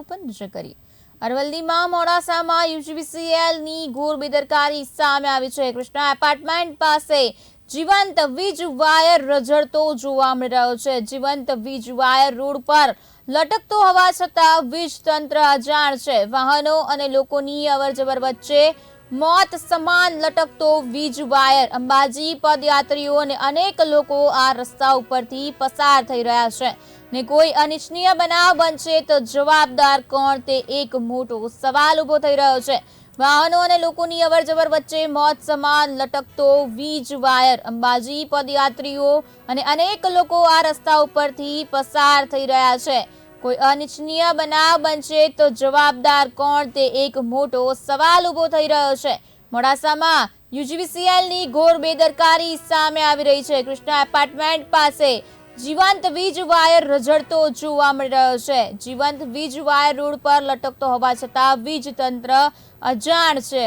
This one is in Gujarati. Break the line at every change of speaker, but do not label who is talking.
પર નજર અરવલ્લીમાં મોડાસામાં યુજીવીસીએલની ઘોર બેદરકારી સામે આવી છે. કૃષ્ણા એપાર્ટમેન્ટ પાસે જીવંત વીજ વાયર રઝળતો જોવા મળી રહ્યો છે. જીવંત વીજ વાયર રોડ પર લટકતો હોવા છતાં વીજ તંત્ર અજાણ છે. વાહનો અને લોકોની અવરજવર વચ્ચે મોત સમાન લટકતો વીજ વાયર. અંબાજી પદયાત્રીઓ અને અનેક લોકો આ રસ્તા ઉપરથી પસાર થઈ રહ્યા છે. ને કોઈ અનિચ્છનીય બનાવ બનશે તો જવાબદાર કોણ તે એક મોટો સવાલ ઊભો થઈ રહ્યો છે. વાહનો અને લોકોની અવરજવર વચ્ચે મોત સમાન લટકતો વીજ વાયર. અંબાજી પદયાત્રીઓ અને અનેક લોકો આ રસ્તા ઉપરથી પસાર થઈ રહ્યા છે. કોઈ અનિચ્છનીય બનાવ બનશે તો જવાબદાર કોણ તે એક મોટો સવાલ ઊભો થઈ રહ્યો છે. મોડાસામાં યુજીવીસીએલની ઘોર બેદરકારી સામે આવી રહી છે. કૃષ્ણા એપાર્ટમેન્ટ પાસે જીવંત વીજ વાયર રઝળતો જોવા મળી રહ્યો છે. જીવંત વીજ વાયર રોડ પર લટકતો હોવા છતાં વીજ તંત્ર અજાણ છે.